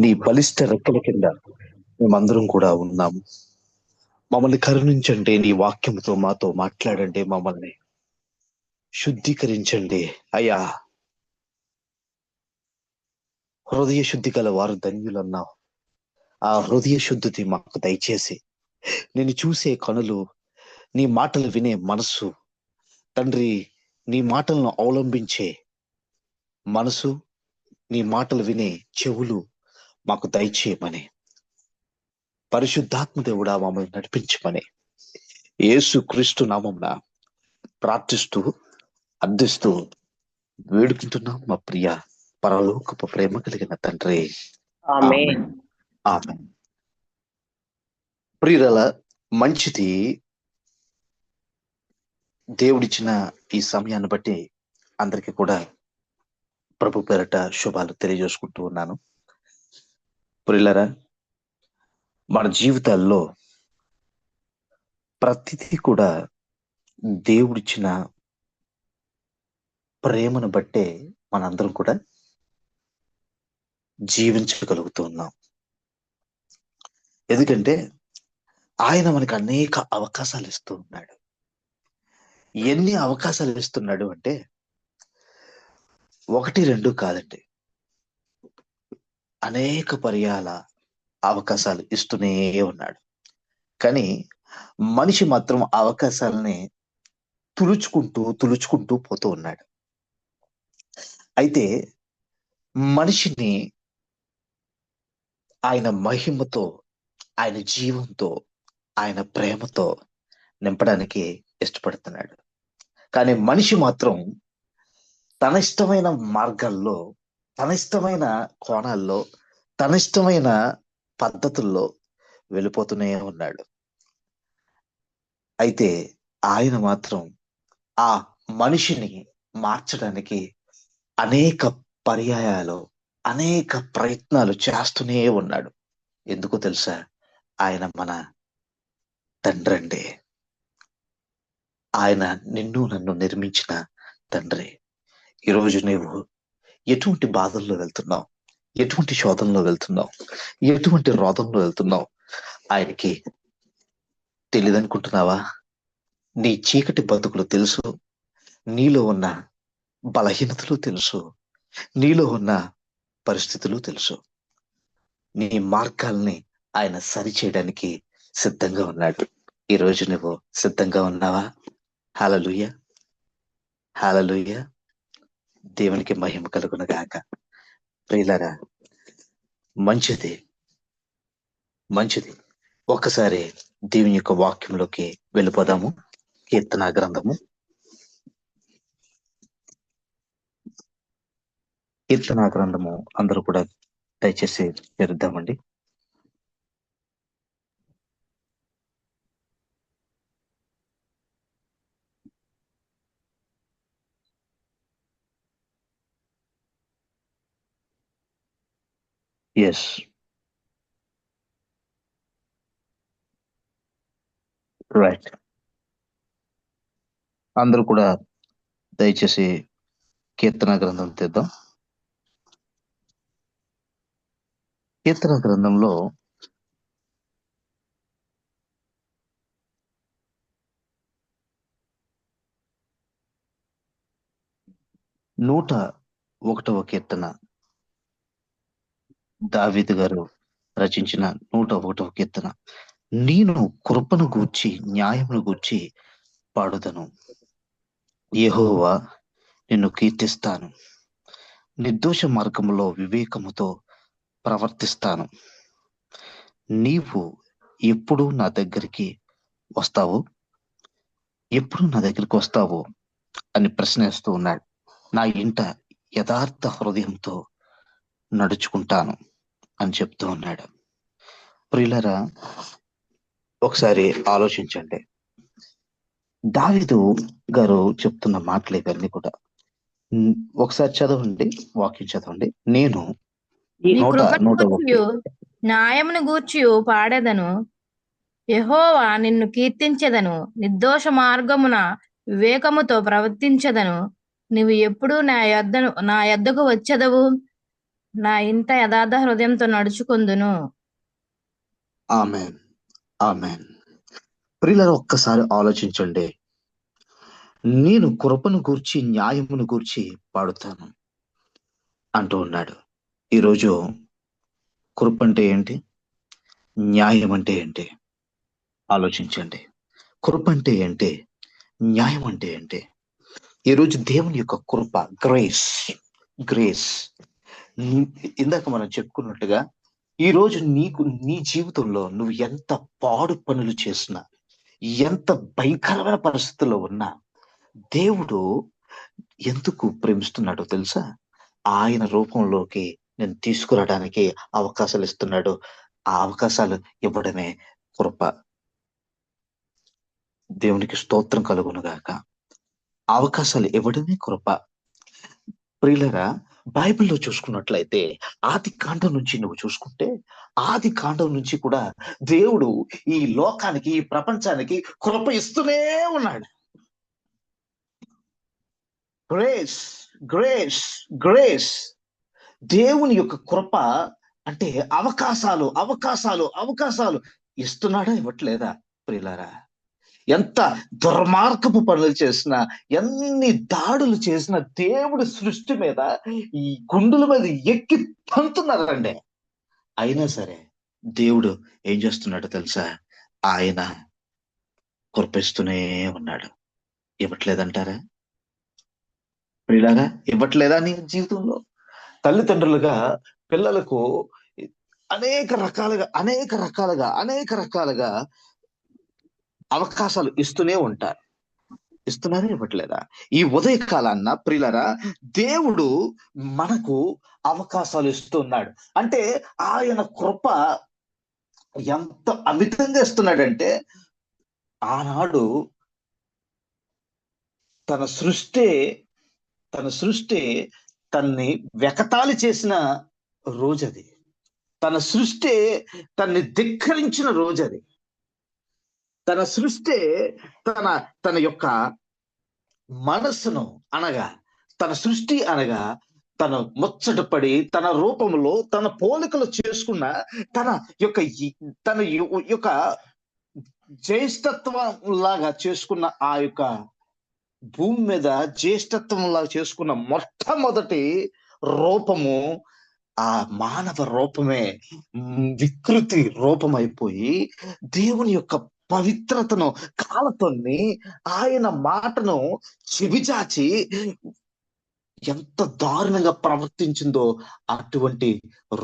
నీ బలిష్ట రెక్కల కింద మేమందరం కూడా ఉన్నాము. మమ్మల్ని కరుణించండి నీ వాక్యంతో మాతో మాట్లాడండి మమ్మల్ని. శుద్ధీకరించండి. అయ్యా హృదయ శుద్ధి గల వారు ధన్యులన్నావు. ఆ హృదయ శుద్ధిని మాకు దయచేసి. నేను చూసే కనులు నీ మాటలు వినే మనసు తండ్రి నీ మాటలను అవలంబించే మనసు నీ మాటలు వినే చెవులు. మాకు దయచేయమని. పరిశుద్ధాత్మ దేవుడా మమ్మల్ని నడిపించమని. యేసు క్రీస్తు నామంన ప్రార్థిస్తూ అర్థిస్తూ వేడుకుంటున్నాం మా ప్రియ పరలోకపు ప్రేమ కలిగిన తండ్రి. ఆమె ప్రియుల మంచిది దేవుడిచ్చిన ఈ సమయాన్ని బట్టి అందరికీ కూడా ప్రభు పేరట శుభాలు తెలియజేసుకుంటూ ఉన్నాను. ప్రిల్లరా మన జీవితాల్లో ప్రతిదీ కూడా దేవుడిచ్చిన ప్రేమను బట్టే మనందరం కూడా జీవించగలుగుతూ ఉన్నాం. ఎందుకంటే ఆయన మనకు అనేక అవకాశాలు ఇస్తూ ఉన్నాడు. ఎన్ని అవకాశాలు ఇస్తున్నాడు అంటే ఒకటి రెండు కాదండి. అనేక పర్యాల అవకాశాలు ఇస్తూనే ఉన్నాడు. కానీ మనిషి మాత్రం అవకాశాలని తులుచుకుంటూ తులుచుకుంటూ పోతూ ఉన్నాడు. అయితే మనిషిని ఆయన మహిమతో ఆయన జీవంతో ఆయన ప్రేమతో నింపడానికి ఇష్టపడుతున్నాడు. కానీ మనిషి మాత్రం తన ఇష్టమైన మార్గాల్లో తన ఇష్టమైన కోణాల్లో తన ఇష్టమైన పద్ధతుల్లో వెళ్ళిపోతూనే ఉన్నాడు. అయితే ఆయన మాత్రం ఆ మనిషిని మార్చడానికి అనేక పర్యాయాలు అనేక ప్రయత్నాలు చేస్తూనే ఉన్నాడు. ఎందుకు తెలుసా? ఆయన మన తండ్రి అండి ఆయన నిన్ను నన్ను నిర్మించిన తండ్రి. ఈరోజు నీవు ఎటువంటి బాధల్లో వెళ్తున్నావు? ఎటువంటి శోధనలో వెళ్తున్నావు? ఎటువంటి రోధంలో వెళ్తున్నావు? ఆయనకి తెలియదనుకుంటున్నావా నీ చీకటి బతుకులు తెలుసు. నీలో ఉన్న బలహీనతలు తెలుసు. నీలో ఉన్న పరిస్థితులు తెలుసు. నీ మార్గాల్ని ఆయన సరిచేయడానికి సిద్ధంగా ఉన్నాడు. ఈ రోజు నువ్వు సిద్ధంగా ఉన్నావా? హాలలుయ్య. హాలలుయ దేవునికి మహిమ కలుగునగాక ప్రియులరా మంచిది మంచిది. ఒక్కసారి దేవుని యొక్క వాక్యంలోకి వెళ్ళిపోదాము. కీర్తన గ్రంథము. కీర్తన గ్రంథము అందరూ కూడా దయచేసి చేరుద్దామండి ఎస్ రైట్ అందరూ కూడా దయచేసి కీర్తన గ్రంథం తెద్దాం. కీర్తన గ్రంథంలో నూట ఒకటవ కీర్తన. దావిద్ గారు రచించిన నూట ఒకటవ కీర్తన. నేను కృపను గూర్చి న్యాయమును గూర్చి పాడుదను. యహోవా నిన్ను కీర్తిస్తాను. నిర్దోష మార్గములో వివేకముతో ప్రవర్తిస్తాను. నీవు ఎప్పుడు నా దగ్గరికి వస్తావు? ఎప్పుడు నా దగ్గరికి వస్తావు? అని ప్రశ్నిస్తూ ఉన్నాడు. నా ఇంట యథార్థ హృదయంతో నడుచుకుంటాను. అని చెప్తూ ఉన్నాడు. ప్రియులరా ఒకసారి ఆలోచించండి. దావిదు గారు చెప్తున్న మాటలు ఇవన్నీ కూడా. ఒకసారి చదవండి వాక్యం చదవండి. నేను న్యాయమును గూర్చియు పాడెదను. యెహోవా నిన్ను కీర్తించెదను. నిర్దోష మార్గమున వివేకముతో ప్రవర్తించదను. నీవు ఎప్పుడు నా యొద్దను నా యొద్దకు వచ్చెదవు. నా ఇంట యథార్థ హృదయంతో నడుచుకుందును. ఆమెన్. ఆమెన్. ప్రియులను ఒక్కసారి ఆలోచించండి. నేను కృపను గూర్చి న్యాయమును గూర్చి పాడుతాను అంటూ ఉన్నాడు. ఈరోజు కృప అంటే ఏంటి? న్యాయం అంటే ఏంటి? ఆలోచించండి. కృప అంటే ఏంటి? న్యాయం అంటే ఏంటి? ఈరోజు దేవుని యొక్క కృప గ్రేస్ గ్రేస్. ఇందాక మనం చెప్పుకున్నట్టుగా ఈ రోజు నీకు నీ జీవితంలో నువ్వు ఎంత పాడు పనులు చేసినా ఎంత భయంకరమైన పరిస్థితుల్లో ఉన్నా దేవుడు ఎందుకు ప్రేమిస్తున్నాడో తెలుసా? ఆయన రూపంలోకి నేను తీసుకురావడానికి అవకాశాలు ఇస్తున్నాడు. ఆ అవకాశాలు ఇవ్వడమే కృప. దేవునికి స్తోత్రం కలుగును గాక. అవకాశాలు ఇవ్వడమే కృప. ప్రియులరా బైబిల్లో చూసుకున్నట్లయితే ఆది కాండం నుంచి నువ్వు చూసుకుంటే ఆది కాండం నుంచి కూడా దేవుడు ఈ లోకానికి ఈ ప్రపంచానికి కృప ఇస్తూనే ఉన్నాడు. గ్రేస్ గ్రేస్ గ్రేస్ దేవుని యొక్క కృప అంటే అవకాశాలు అవకాశాలు అవకాశాలు ఇస్తున్నాడా ఇవ్వట్లేదా ప్రియులారా? ఎంత దుర్మార్గపు పనులు చేసినా ఎన్ని దాడులు చేసినా దేవుడి సృష్టి మీద ఈ గుండుల మీద ఎక్కి పంతున్నారండి. అయినా సరే దేవుడు ఏం చేస్తున్నాడో తెలుసా? ఆయన కురిపిస్తూనే ఉన్నాడు. ఇవ్వట్లేదంటారా? ఇలాగా ఇవ్వట్లేదా నీ జీవితంలో? తల్లిదండ్రులుగా పిల్లలకు అనేక రకాలుగా అనేక రకాలుగా అనేక రకాలుగా అవకాశాలు ఇస్తూనే ఉంటారు. ఇస్తున్నారా ఇవ్వట్లేదా? ఈ ఉదయ కాలాన్న ప్రియులరా దేవుడు మనకు అవకాశాలు ఇస్తున్నాడు. అంటే ఆయన కృప ఎంత అమితంగా ఇస్తున్నాడంటే ఆనాడు తన సృష్టి తన సృష్టి తన్ని వెకతాళి చేసిన రోజది. తన సృష్టి తన్ని ధిక్కరించిన రోజది. తన సృష్టి తన తన యొక్క మనస్సును అనగా తన సృష్టి అనగా తన ముచ్చటపడి తన రూపంలో తన పోలికలు చేసుకున్న తన యొక్క తన యొక్క జ్యేష్ఠత్వం లాగా చేసుకున్న ఆ యొక్క భూమి మీద జ్యేష్ఠత్వం లాగా చేసుకున్న మొట్టమొదటి రూపము ఆ మానవ రూపమే వికృతి రూపమైపోయి దేవుని యొక్క పవిత్రతను కాలతోని ఆయన మాటను చెవిచాచి ఎంత దారుణంగా ప్రవర్తించిందో అటువంటి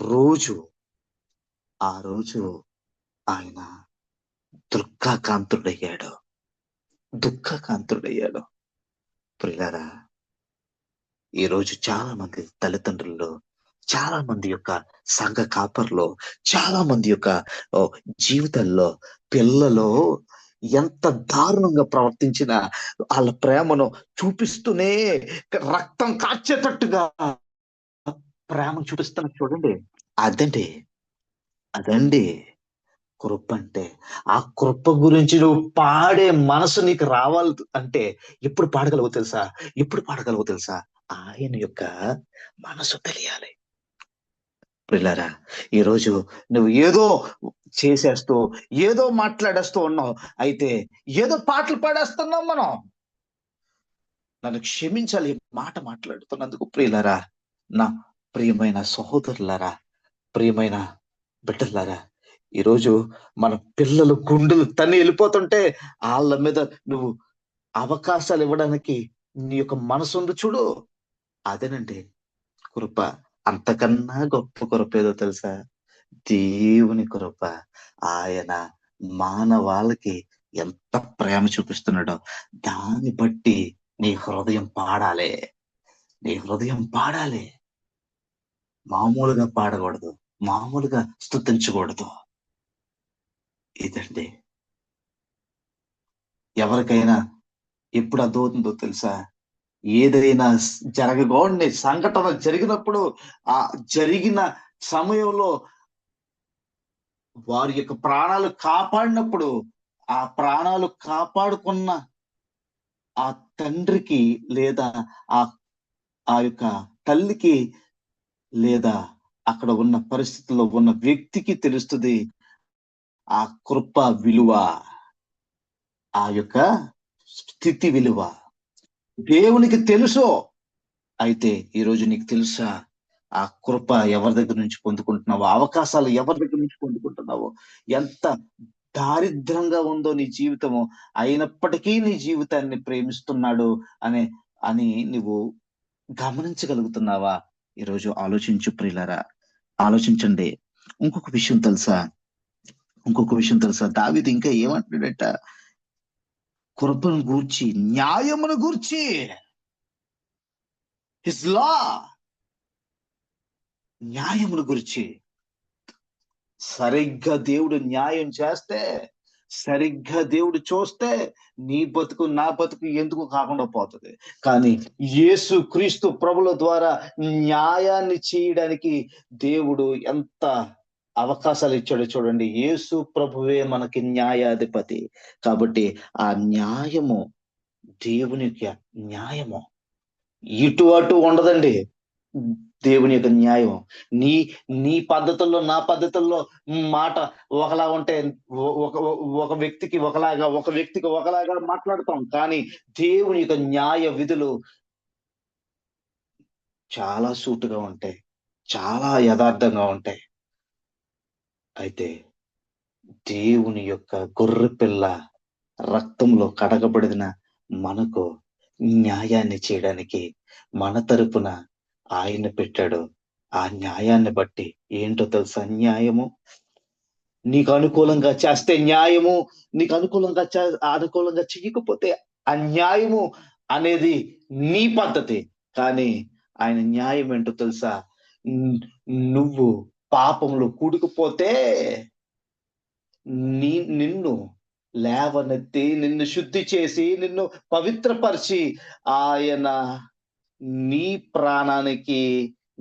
రోజు. ఆ రోజు ఆయన దుఃఖకాంతుడయ్యాడు దుఃఖకాంతుడయ్యాడు ప్రియులారా ఈ రోజు చాలా మంది తల్లిదండ్రుల్లో చాలా మంది యొక్క సంఘ కాపర్లో చాలా మంది యొక్క జీవితంలో పిల్లలు పిల్లలో ఎంత దారుణంగా ప్రవర్తించిన వాళ్ళ ప్రేమను చూపిస్తూనే రక్తం కాచేటట్టుగా ప్రేమను చూపిస్తున్న చూడండి. అదండి. అదండి. కృప అంటే ఆ కృప గురించి నువ్వు పాడే మనసు నీకు రావాలి అంటే ఎప్పుడు పాడగలవు తెలుసా? ఎప్పుడు పాడగలవు తెలుసా? ఆయన యొక్క మనసు తెలియాలి. పిల్లరా ఈరోజు నువ్వు ఏదో చేసేస్తూ ఏదో మాట్లాడేస్తూ ఉన్నావు. అయితే ఏదో పాటలు పాడేస్తున్నాం మనం. నన్ను క్షమించాలి మాట మాట్లాడుతున్నందుకు ప్రియులరా నా ప్రియమైన సహోదరులారా ప్రియమైన బిడ్డలారా ఈరోజు మన పిల్లలు గుండెలు తన్ని వెళ్ళిపోతుంటే వాళ్ళ మీద నువ్వు అవకాశాలు ఇవ్వడానికి నీ యొక్క మనసు ఉంది చూడు. అదేనండి కృప. అంతకన్నా గొప్ప కృప ఏదో తెలుసా? దేవుని కృప ఆయన మానవాళ్ళకి ఎంత ప్రేమ చూపిస్తున్నాడో. దాన్ని బట్టి నీ హృదయం పాడాలి. నీ హృదయం పాడాలి. మామూలుగా పాడకూడదు. మామూలుగా స్తుతించకూడదు. ఇదండి. ఎవరికైనా ఎప్పుడు అర్థమవుతుందో తెలుసా? ఏదైనా స్- జరగకూడని సంఘటన జరిగినప్పుడు ఆ జరిగిన సమయంలో వారి యొక్క ప్రాణాలు కాపాడినప్పుడు ఆ ప్రాణాలు కాపాడుకున్న ఆ తండ్రికి లేదా ఆ ఆ యొక్క తల్లికి లేదా అక్కడ ఉన్న పరిస్థితుల్లో ఉన్న వ్యక్తికి తెలుస్తుంది ఆ కృప విలువ ఆ యొక్క స్థితి విలువ. దేవునికి తెలుసో? అయితే ఈరోజు నీకు తెలుసా? ఆ కృప ఎవరి దగ్గర నుంచి పొందుకుంటున్నావో? అవకాశాలు ఎవరి దగ్గర నుంచి పొందుకుంటున్నావో? ఎంత దారిద్రంగా ఉందో నీ జీవితము. అయినప్పటికీ నీ జీవితాన్ని ప్రేమిస్తున్నాడు అనే అని నువ్వు గమనించగలుగుతున్నావా? ఈరోజు ఆలోచించు ప్రియులరా. ఆలోచించండి. ఇంకొక విషయం తెలుసా? ఇంకొక విషయం తెలుసా? దావిది ఇంకా ఏమంటున్నాడట? కృపను గూర్చి న్యాయమును గూర్చి. హిస్ లా న్యాయమును గురించి. సరిగ్గా దేవుడు న్యాయం చేస్తే సరిగ్గా దేవుడు చూస్తే నీ బతుకు నా బతుకు ఎందుకు కాకుండా పోతుంది? కానీ యేసు క్రీస్తు ప్రభుల ద్వారా న్యాయాన్ని చేయడానికి దేవుడు ఎంత అవకాశాలు ఇచ్చాడో చూడండి. యేసు ప్రభువే మనకి న్యాయాధిపతి. కాబట్టి ఆ న్యాయము దేవుని యొక్క న్యాయము. ఇటు అటు ఉండదండి. దేవుని యొక్క న్యాయం నీ నీ పద్ధతుల్లో నా పద్ధతుల్లో మాట ఒకలా ఉంటే ఒక ఒక వ్యక్తికి ఒకలాగా ఒక వ్యక్తికి ఒకలాగా మాట్లాడతాం. కానీ దేవుని యొక్క న్యాయ విధులు చాలా సూటుగా ఉంటాయి. చాలా యథార్థంగా ఉంటాయి. అయితే దేవుని యొక్క గొర్రె పిల్ల రక్తంలో కడగబడిన మనకు న్యాయాన్ని చేయడానికి మన తరపున ఆయన పెట్టాడు. ఆ న్యాయాన్ని బట్టి ఏంటో తెలుసా న్యాయము? నీకు అనుకూలంగా చేస్తే న్యాయము నీకు అనుకూలంగా అనుకూలంగా చెయ్యకపోతే అన్యాయము అనేది నీ పద్ధతి. కానీ ఆయన న్యాయం ఏంటో తెలుసా? నువ్వు పాపంలో కూడుకుపోతే నీ నిన్ను లేవనెత్తి నిన్ను శుద్ధి చేసి నిన్ను పవిత్రపరిచి ఆయన నీ ప్రాణానికి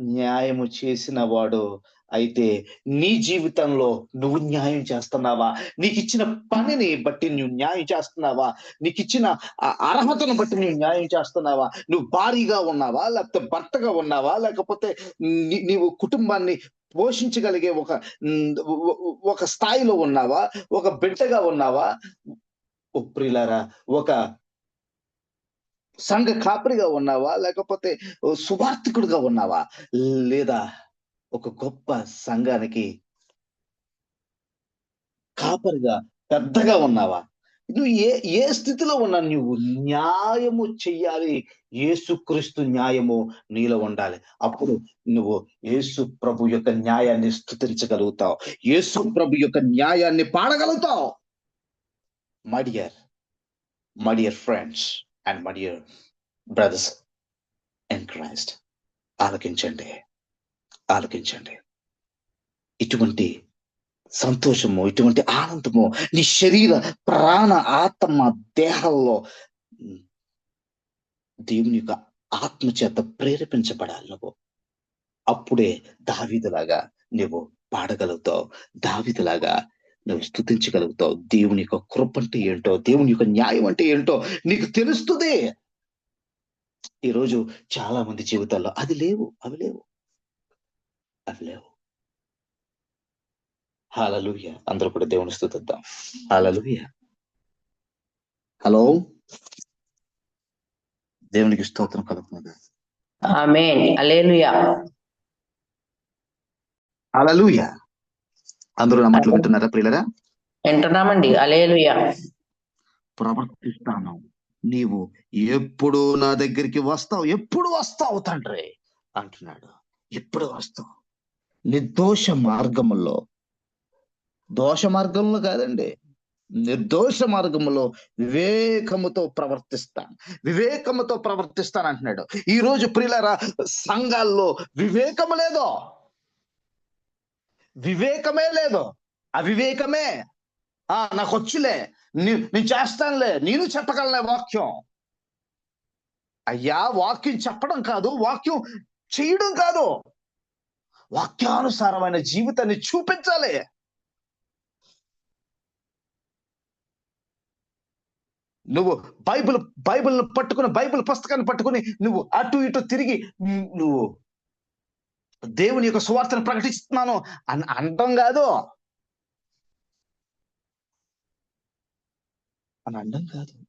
న్యాయము చేసిన వాడు అయితే నీ జీవితంలో నువ్వు న్యాయం చేస్తున్నావా? నీకు ఇచ్చిన పనిని బట్టి నువ్వు న్యాయం చేస్తున్నావా? నీకు ఇచ్చిన అర్హతను బట్టి నువ్వు న్యాయం చేస్తున్నావా? నువ్వు భారీగా ఉన్నావా? లేకపోతే భర్తగా ఉన్నావా? లేకపోతే నీవు కుటుంబాన్ని పోషించగలిగే ఒక ఒక స్థాయిలో ఉన్నావా? ఒక బిడ్డగా ఉన్నావా? ఉప్రిలరా ఒక సంఘ కాపరిగా ఉన్నావా? లేకపోతే సువార్థికుడిగా ఉన్నావా? లేదా ఒక గొప్ప సంఘానికి కాపరిగా పెద్దగా ఉన్నావా? నువ్వు ఏ ఏ స్థితిలో ఉన్నా నువ్వు న్యాయము చెయ్యాలి. ఏసుక్రీస్తు న్యాయము నీలో ఉండాలి. అప్పుడు నువ్వు యేసు ప్రభు యొక్క న్యాయాన్ని స్థుతించగలుగుతావు. యేసు ప్రభు యొక్క న్యాయాన్ని పాడగలుగుతావు. My dear my dear friends and my dear brothers and Christ ఆలకించండి. ఆలకించండి. ఇటువంటి సంతోషము ఇటువంటి ఆనందము నీ శరీర ప్రాణ ఆత్మ దేహాల్లో దేవుని యొక్క ఆత్మ చేత ప్రేరేపించబడాలి నువ్వు. అప్పుడే దావిదలాగా నువ్వు పాడగలుగుతావు దావిదలాగా నువ్వు స్థుతించగలుగుతావు. దేవుని యొక్క కృప అంటే ఏంటో దేవుని యొక్క న్యాయం అంటే ఏంటో నీకు తెలుస్తుంది. ఈరోజు చాలా మంది జీవితాల్లో అది లేవు అవి లేవు. అవి లేవు హాలలుయ. అందరూ కూడా దేవుని స్థుతిద్దాం. హాలలుయ. హలో? దేవునికి స్తోత్రం కలుగుతుంది. ఆమేన్. హల్లెలూయా. అందరూ నా మాటలు వింటున్నారా ప్రియులరా? వింటున్నామండి. హల్లెలూయా. ప్రవర్తిస్తాను. నీవు ఎప్పుడు నా దగ్గరికి వస్తావు? ఎప్పుడు వస్తావు తండ్రి? అంటున్నాడు. ఎప్పుడు వస్తావు? నిర్దోష మార్గములో. దోష మార్గంలో కాదండి. నిర్దోష మార్గములో వివేకముతో ప్రవర్తిస్తాను. వివేకముతో ప్రవర్తిస్తాను అంటున్నాడు. ఈ రోజు ప్రియులరా సంఘాల్లో వివేకము లేదో? వివేకమే లేదు? అవివేకమే? ఆ నాకు వచ్చులే నేను చేస్తానులే. నేను చెప్పగలనే వాక్యం. అయ్యా వాక్యం చెప్పడం కాదు వాక్యం చేయడం కాదు. వాక్యానుసారమైన జీవితాన్ని చూపించాలి. నువ్వు బైబిల్ బైబిల్ పట్టుకుని బైబిల్ పుస్తకాన్ని పట్టుకుని నువ్వు అటు ఇటు తిరిగి నువ్వు దేవుని యొక్క సువార్తను ప్రకటిస్తున్నాను అని అనడం కాదు. అని అనడం కాదు.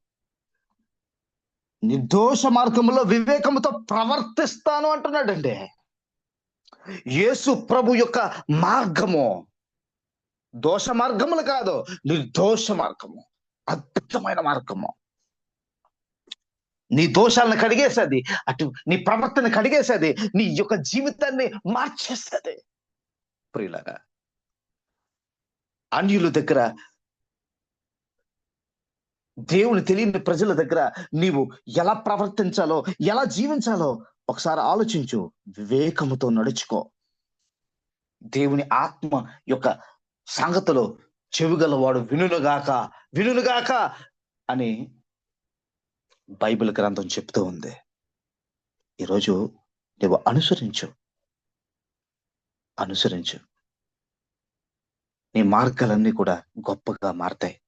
నిర్దోష మార్గంలో వివేకముతో ప్రవర్తిస్తాను అంటున్నాడండి. యేసు ప్రభు యొక్క మార్గము. దోష మార్గములు కాదు నిర్దోష మార్గము. అద్భుతమైన మార్గము. నీ దోషాలను కడిగేసేది అటు నీ ప్రవర్తన కడిగేసేది నీ యొక్క జీవితాన్ని మార్చేస్తుంది ప్రియులగా అన్యుల దగ్గర దేవుని తెలియని ప్రజల దగ్గర నీవు ఎలా ప్రవర్తించాలో ఎలా జీవించాలో ఒకసారి ఆలోచించు వివేకముతో నడుచుకో. దేవుని ఆత్మ యొక్క సంగతిలో చెవిగలవాడు వినులుగాక వినునుగాక అని బైబిల్ గ్రంథం చెప్తూ ఉంది. ఈరోజు నువ్వు అనుసరించు. అనుసరించు. నీ మార్గాలన్నీ కూడా గొప్పగా మారతాయి.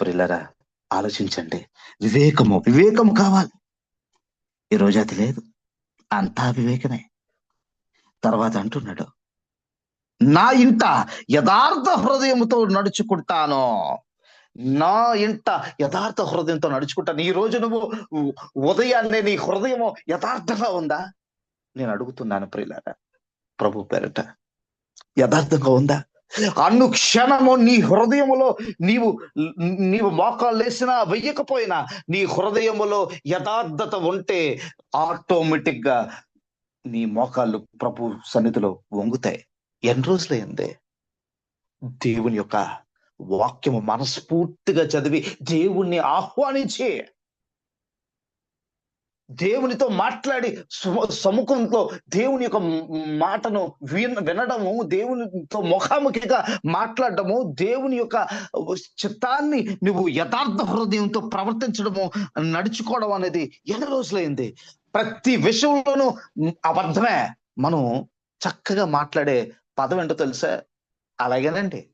ప్రిల్లరా ఆలోచించండి. వివేకము వివేకము కావాలి. ఈరోజు అది లేదు. అంతా వివేకమే. తర్వాత అంటున్నాడు నా ఇంట యథార్థ హృదయంతో నడుచుకుంటాను. నా ఇంట యథార్థ హృదయంతో నడుచుకుంటాను. ఈ రోజు నువ్వు ఉదయాన్నే నీ హృదయము యథార్థంగా ఉందా? నేను అడుగుతున్నాను ప్రియులారా ప్రభు పేరట యథార్థంగా ఉందా? అన్ను క్షణము నీ హృదయములో నీవు నీవు మోకాళ్ళు వేసినా వెయ్యకపోయినా నీ హృదయములో యథార్థత ఉంటే ఆటోమేటిక్గా నీ మోకాళ్ళు ప్రభు సన్నిధిలో వంగుతాయి. ఎన్ని రోజులైంది దేవుని యొక్క వాక్యము మనస్ఫూర్తిగా చదివి దేవుణ్ణి ఆహ్వానించి దేవునితో మాట్లాడి సముఖంతో దేవుని యొక్క మాటను విన వినడము దేవునితో ముఖాముఖిగా మాట్లాడడము దేవుని యొక్క చిత్తాన్ని నువ్వు యథార్థ హృదయంతో ప్రవర్తించడము నడుచుకోవడం అనేది ఎన్ని రోజులైంది? ప్రతి విషయంలోనూ అబద్ధమే. మనం చక్కగా మాట్లాడే పదం ఏంటో తెలుసా? అలాగేనండి.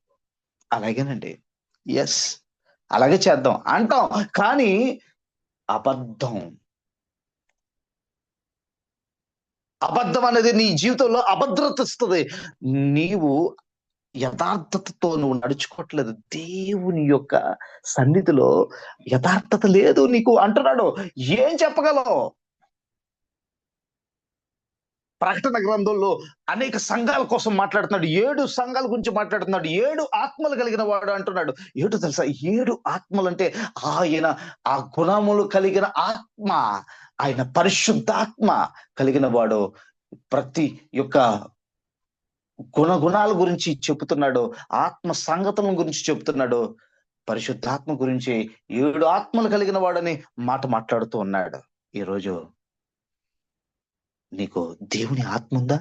అలాగేనండి. ఎస్ అలాగే చేద్దాం. అంటాం. కానీ అబద్ధం. అబద్ధం అనేది నీ జీవితంలో అభద్రత ఇస్తుంది. నీవు యథార్థతతో నువ్వు నడుచుకోవట్లేదు. దేవుని యొక్క సన్నిధిలో యథార్థత లేదు నీకు అంటున్నాడు. ఏం చెప్పగలవు? ప్రకటన గ్రంథంలో అనేక సంఘాల కోసం మాట్లాడుతున్నాడు. ఏడు సంఘాల గురించి మాట్లాడుతున్నాడు. ఏడు ఆత్మలు కలిగిన వాడు అంటున్నాడు. ఏడు తెలుసా? ఏడు ఆత్మలు అంటే ఆయన ఆ గుణములు కలిగిన ఆత్మ. ఆయన పరిశుద్ధాత్మ కలిగిన వాడు ప్రతి యొక్క గుణగుణాల గురించి చెబుతున్నాడు ఆత్మ సంగతుల గురించి చెబుతున్నాడు పరిశుద్ధాత్మ గురించి ఏడు ఆత్మలు కలిగిన వాడని మాట మాట్లాడుతూ ఉన్నాడు. ఈరోజు నీకు దేవుని ఆత్మ ఉందా?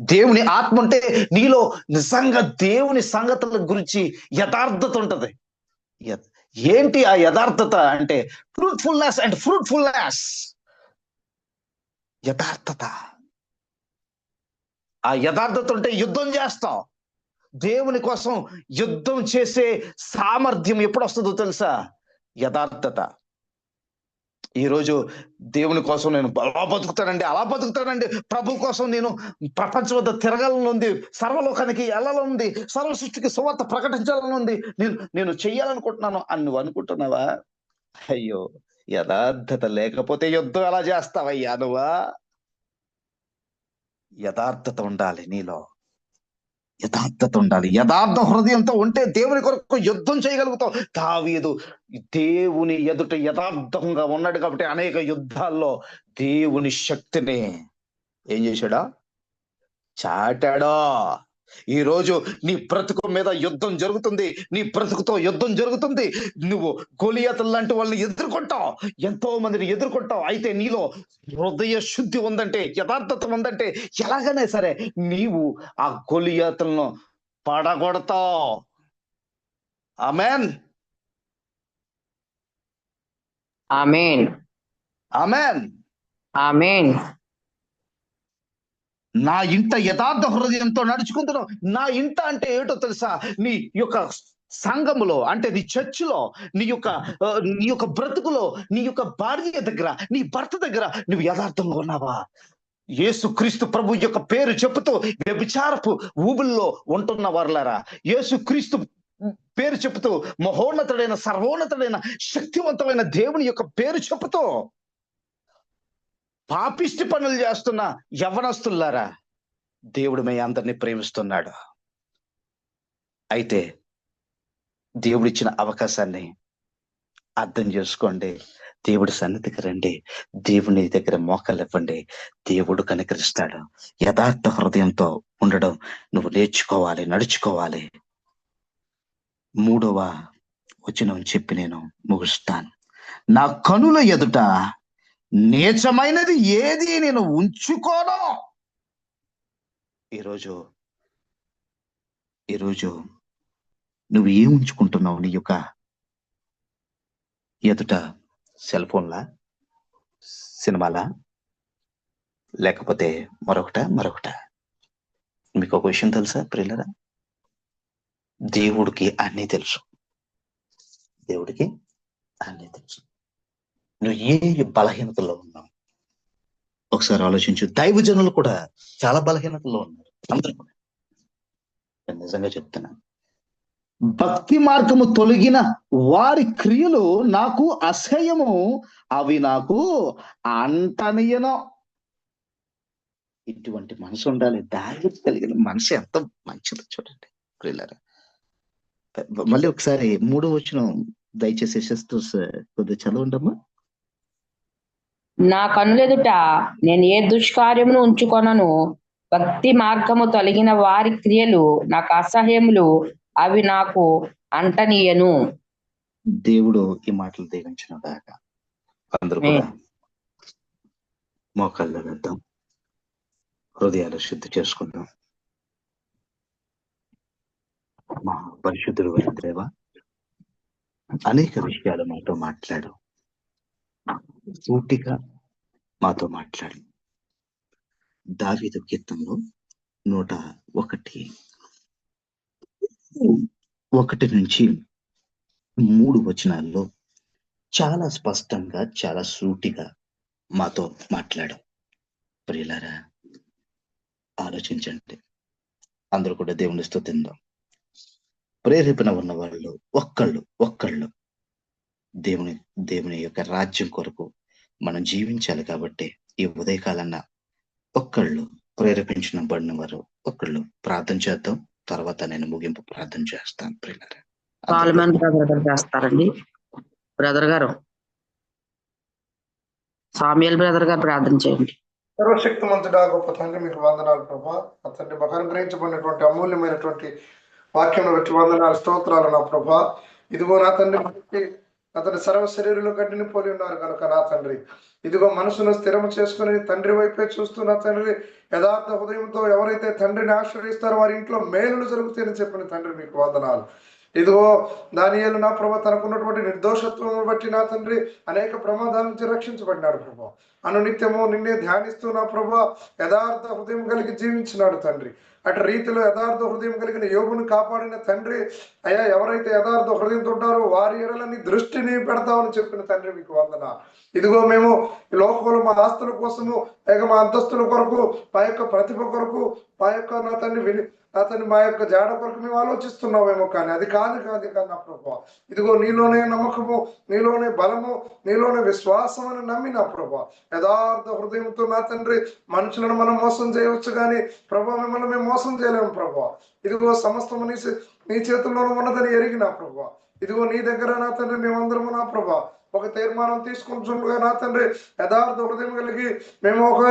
దేవుని ఆత్మ ఉంటే నీలో నిజంగా దేవుని సంగతుల గురించి యథార్థత ఉంటది. ఏంటి ఆ యథార్థత అంటే ఫ్రూట్ఫుల్నెస్ అండ్ ఫ్రూట్ఫుల్నెస్? యథార్థత. ఆ యథార్థత ఉంటే యుద్ధం చేస్తాం. దేవుని కోసం యుద్ధం చేసే సామర్థ్యం ఎప్పుడు వస్తుందో తెలుసా? యథార్థత. ఈ రోజు దేవుని కోసం నేను అలా బతుకుతానండి అలా బతుకుతానండి. ప్రభు కోసం నేను ప్రపంచం వద్ద తిరగాలనుంది సర్వలోకానికి వెళ్ళాలని ఉంది సర్వ సృష్టికి సువార్త ప్రకటించాలని ఉంది. నేను నేను చెయ్యాలనుకుంటున్నాను అని నువ్వు అనుకుంటున్నావా? అయ్యో యథార్థత లేకపోతే యుద్ధం ఎలా చేస్తావయ్యా నువ్వా? యథార్థత ఉండాలి నీలో. యథార్థత ఉండాలి యథార్థ హృదయంతో ఉంటే దేవుని కొరకు యుద్ధం చేయగలుగుతాం దావీదు దేవుని ఎదుట యథార్థంగా ఉన్నాడు కాబట్టి అనేక యుద్ధాల్లో దేవుని శక్తిని ఏం చేశాడా? చాటాడా? ఈ రోజు నీ బ్రతుకు మీద యుద్ధం జరుగుతుంది నీ బ్రతుకుతో యుద్ధం జరుగుతుంది. నువ్వు గొలియాతలు లాంటి వాళ్ళని ఎదుర్కొంటావు ఎంతో మందిని ఎదుర్కొంటావు. అయితే నీలో హృదయ శుద్ధి ఉందంటే యథార్థత ఉందంటే ఎలాగనే సరే నీవు ఆ గొలియాతలను పడగొడతావు. ఆమెన్. ఆమెన్. ఆమెన్. ఆమెన్. నా ఇంట యథార్థ హృదయంతో నడుచుకుంటున్నావు. నా ఇంట అంటే ఏటో తెలుసా? నీ యొక్క సంఘములో అంటే నీ చర్చిలో నీ యొక్క నీ యొక్క బ్రతుకులో నీ యొక్క భార్య దగ్గర నీ భర్త దగ్గర నువ్వు యథార్థంగా ఉన్నావా? యేసుక్రీస్తు ప్రభు యొక్క పేరు చెప్పుతూ వ్యభిచారపు ఊబుల్లో ఉంటున్న వారులారా యేసుక్రీస్తు పేరు చెప్పుతూ మహోన్నతుడైన సర్వోన్నతుడైన శక్తివంతమైన దేవుని యొక్క పేరు చెబుతూ పాపిష్టి పనులు చేస్తున్న యవనస్తులారా దేవుడు మీ అందరినీ ప్రేమిస్తున్నాడు. అయితే దేవుడిచ్చిన అవకాశాన్ని అర్థం చేసుకోండి. దేవుడి సన్నిధికి రండి. దేవుని దగ్గర మోకాలు ఇవ్వండి. దేవుడు కనికరిస్తాడు. యథార్థ హృదయంతో ఉండడం నువ్వు నేర్చుకోవాలి నడుచుకోవాలి. మూడవ వచనం చెప్పి నేను ముగుస్తాను. నా కనుల ఎదుట నీచమైనది ఏది నేను ఉంచుకోను. ఈరోజు ఈరోజు నువ్వు ఏం ఉంచుకుంటున్నావు నీ యొక్క ఎదుట సెల్ ఫోన్లా సినిమాలా లేకపోతే మరొకట మరొకట? మీకు ఒక విషయం తెలుసా ప్రియులరా? దేవుడికి అన్నీ తెలుసు. దేవుడికి అన్నీ తెలుసు. నువ్వు ఏ బలహీనతలో ఉన్నావు? ఒకసారి ఆలోచించు. దైవజనులు కూడా చాలా బలహీనతలో ఉన్నారు. అందరూ కూడా. నేను నిజంగా చెప్తున్నాను భక్తి మార్గము తొలగిన వారి క్రియలు నాకు అసహ్యము. అవి నాకు అంటనీయను. ఇటువంటి మనసు ఉండాలి. దారి కలిగిన మనసు ఎంత మంచిదో చూడండి ప్రియులరా. మళ్ళీ ఒకసారి మూడో వచ్చిన దయచేసి శస్త్ర కొద్దిగా చదవండమ్మా. నా కనులెదుట నేను ఏ దుష్కార్యమును ఉంచుకొనను? భక్తి మార్గము తొలగిన వారి క్రియలు నాకు అసహ్యములు అవి నాకు అంటనీయను. దేవుడు ఈ మాటలు దీవించిన దాకా అందరూ మోకాళ్ళు వేద్దాం. హృదయాలు శుద్ధి చేసుకుందాం. మా పరిశుద్ధుడు దేవ అనేక విషయాలు మాతో మాట్లాడు సూటిగా మాతో మాట్లాడి. దావిదు కీర్తనలో నూట ఒకటి. ఒకటి నుంచి మూడు వచనాల్లో చాలా స్పష్టంగా చాలా సూటిగా మాతో మాట్లాడు. ప్రియులారా ఆలోచించండి. అందరూ కూడా దేవుని స్థుతిందాం. ప్రేరేపణ ఉన్న వాళ్ళు ఒక్కళ్ళు ఒక్కళ్ళు దేవుని దేవుని యొక్క రాజ్యం కొరకు మనం జీవించాలి కాబట్టి ఈ ఉదయకాలన్న ఒక్కళ్ళు ప్రేరేపించిన పడిన వారు ఒక్కళ్ళు ప్రార్థన చేద్దాం. తర్వాత నేను ముగింపు ప్రార్థన చేస్తాను. ప్రియులారా బ్రదర్ గారు చేస్తారండి. బ్రదర్ గారు సామ్యుల్ బ్రదర్ గారు ప్రార్థన చేయండి. సర్వశక్తిమంతుడా గొప్ప తండ్రి మీకు వందనాలు ప్రభా. మాకు అనుగ్రహించబడినటువంటి అమూల్యమైనటువంటి వాక్యం బట్టి వందనాలు స్తోత్రాలు నా ప్రభా. ఇదిగో నా తండ్రి అతని సర్వ శరీరంలో గడ్డిని పోలి ఉన్నారు కనుక నా తండ్రి. ఇదిగో మనసును స్థిరము చేసుకుని తండ్రి వైపే చూస్తూ నా తండ్రి యథార్థ హృదయంతో ఎవరైతే తండ్రిని ఆశ్రయిస్తారో వారి ఇంట్లో మేలులు జరుగుతాయని చెప్పిన తండ్రి మీకు వందనాలు. ఇదిగో దానియాలు నా ప్రభ తనకున్నటువంటి నిర్దోషత్వం బట్టి నా తండ్రి అనేక ప్రమాదాల నుంచి రక్షించబడినాడు ప్రభా. అనునిత్యము నిన్నే ధ్యానిస్తూ నా ప్రభా యథార్థ హృదయం కలిగి జీవించినాడు తండ్రి. అటు రీతిలో యథార్థ హృదయం కలిగిన యోగును కాపాడిన తండ్రి అయ్యా ఎవరైతే యథార్థ హృదయంతో ఉంటారో వారి ఎడలని దృష్టిని పెడతామని చెప్పిన తండ్రి మీకు వందన. ఇదిగో మేము లోకంలో మా ఆస్తుల కోసము లేక మా అంతస్తుల కొరకు మా యొక్క ప్రతిభ కొరకు మా యొక్క నా తండ్రి అతని మా యొక్క జాడ కొరకు మేము ఆలోచిస్తున్నామేమో కానీ అది కాదు కాదు కాదు నా ప్రభా. ఇదిగో నీలోనే నమ్మకము నీలోనే బలము నీలోనే విశ్వాసం అని నమ్మి నా ప్రభా. యథార్థ హృదయంతో నా తండ్రి మనుషులను మనం మోసం చేయవచ్చు కానీ ప్రభా మిమ్మల్ని మేము మోసం చేయలేము ప్రభా. ఇదిగో సమస్తము నీ నీ చేతుల్లోనూ ఉన్నదని ఎరిగిన ప్రభా. ఇదిగో నీ దగ్గర నా తండ్రి మేమందరము నా ప్రభా. ఒక తీర్మానం తీసుకుంటుండగా నా తండ్రి యథార్థ హృదయం కలిగి మేము ఒక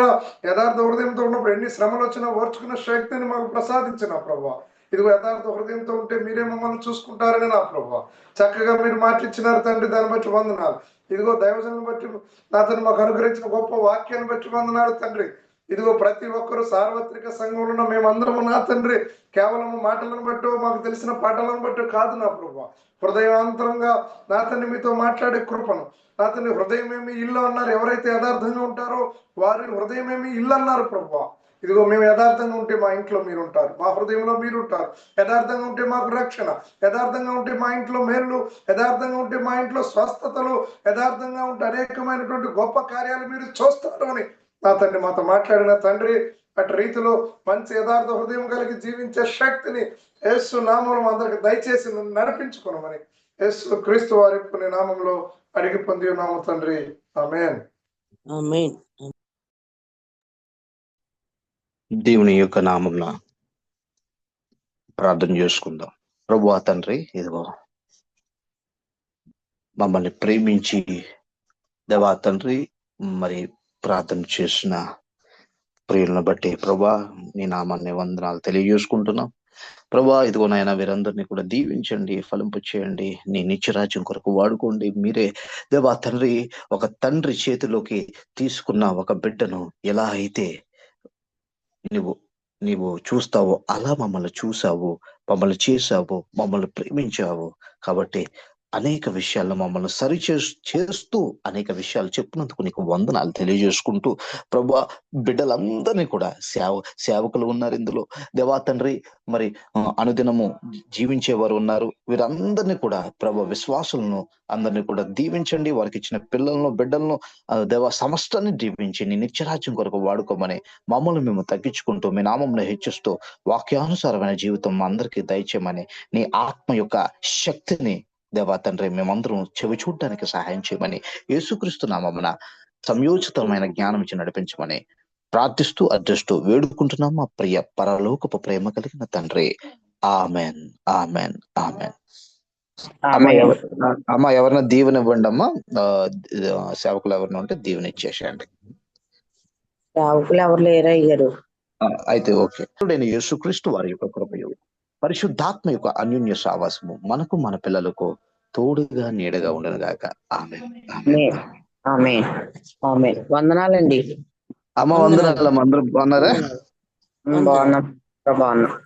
యథార్థ హృదయంతో ఉన్నప్పుడు ఎన్ని శ్రమలు వచ్చినా ఓర్చుకున్న శక్తిని మాకు ప్రసాదించిన ప్రభా. ఇదిగో యథార్థ హృదయంతో ఉంటే మీరే మమ్మల్ని చూసుకుంటారని నా ప్రభా. చక్కగా మీరు మాటిచ్చినారు తండ్రి దాన్ని బట్టి వందనాలు. ఇదిగో దైవజనం బట్టి నా తను మాకు అనుగ్రహించిన గొప్ప వాక్యాన్ని బట్టి వందనాలు తండ్రి. ఇదిగో ప్రతి ఒక్కరు సార్వత్రిక సంఘంలో ఉన్న మేమందరము నా తండ్రి కేవలం మాటలను బట్టో మాకు తెలిసిన పాటలను బట్టో కాదు నా ప్రభు. హృదయాంతరంగా నా తండ్రి మీతో మాట్లాడే కృపను నా తండ్రి హృదయమేమి ఇల్లు అన్నారు. ఎవరైతే యథార్థంగా ఉంటారో వారి హృదయమేమి ఇల్లు అన్నారు ప్రభా. ఇదిగో మేము యథార్థంగా ఉంటే మా ఇంట్లో మీరు ఉంటారు మా హృదయంలో మీరు ఉంటారు యథార్థంగా ఉంటే మాకు రక్షణ యథార్థంగా ఉంటే మా ఇంట్లో మేళ్ళు యథార్థంగా ఉంటే మా ఇంట్లో స్వస్థతలు యథార్థంగా ఉంటే అనేకమైనటువంటి గొప్ప కార్యాలు మీరు చూస్తారు అని నా తండ్రి మాతో మాట్లాడిన తండ్రి అటు రీతిలో మంచి యథార్థ హృదయం కలిగి జీవించే శక్తిని యేసు నామం అందరికి దయచేసి నన్ను నడిపించుకోనమని యేసు క్రీస్తు వారి పుణ్య నామంలో అడిగి పొంది ఉన్నాము తండ్రి. ఆమేన్. ఆమేన్. దేవుని యొక్క నామంన ప్రార్థన చేసుకుందాం. ప్రభు తండ్రి ఇదిగో మమ్మల్ని ప్రేమించి దేవా తండ్రి మరి ప్రార్థన చేసిన ప్రియులను బట్టి ప్రభా నీ నామాన్ని వందనాలు తెలియజేసుకుంటున్నాం. ప్రభా ఇదిగో నాయన వీరందరినీ కూడా దీవించండి ఫలింపు చేయండి నీ నిత్యరాజ్యం కొరకు వాడుకోండి. మీరే దేవా తండ్రి ఒక తండ్రి చేతిలోకి తీసుకున్న ఒక బిడ్డను ఎలా అయితే నువ్వు నీవు చూస్తావో అలా మమ్మల్ని చూసావు మమ్మల్ని చేసావు మమ్మల్ని ప్రేమించావు. కాబట్టి అనేక విషయాల్లో మమ్మల్ని సరి చేస్తూ అనేక విషయాలు చెప్పినందుకు నీకు వందనాలు తెలియజేసుకుంటూ ప్రభు బిడ్డలందరినీ కూడా సేవ సేవకులు ఉన్నారు ఇందులో. దేవా తండ్రి మరి అనుదినము జీవించేవారు ఉన్నారు. వీరందరినీ కూడా ప్రభు విశ్వాసులను అందరినీ కూడా దీవించండి. వారికి ఇచ్చిన పిల్లలను బిడ్డలను దేవ దేవా సమస్తాన్ని దీవించి నీ నిత్యరాజ్యం కొరకు వాడుకోమని మమ్మల్ని మేము తగ్గించుకుంటూ మీ నామంలో హెచ్చిస్తూ వాక్యానుసారమైన జీవితం అందరికీ దయచేయమని నీ ఆత్మ యొక్క శక్తిని దేవా తండ్రి మేమందరం చెవి చూడడానికి సహాయం చేయమని యేసుక్రీస్తు నామమున సంయోచితమైన జ్ఞానం ఇచ్చి నడిపించమని ప్రార్థిస్తూ అడ్జస్టు వేడుకుంటున్నాం మా ప్రియ పరలోకపు ప్రేమ కలిగిన తండ్రి. Amen amen amen. అమ్మ ఎవరైనా దీవెన ఇవ్వండి అమ్మా సేవకులు ఎవరైనా ఉంటే దీవెన ఇచ్చేసేయండి సేవకులు ఎవరు లేరు అయ్యారు అయితే ఓకే. నేను యేసుక్రీస్తు వారి యొక్క కృపయు. పరిశుద్ధాత్మ యొక్క అన్యోన్య సావాసము మనకు మన పిల్లలకు తోడుగా నీడగా ఉండను గాక. ఆమె. ఆమేన్. ఆమేన్. వందనాలండి. అమ్మ వందనాలు అందరూ బాగున్నారా? బాగున్నాం. బాగున్నాం.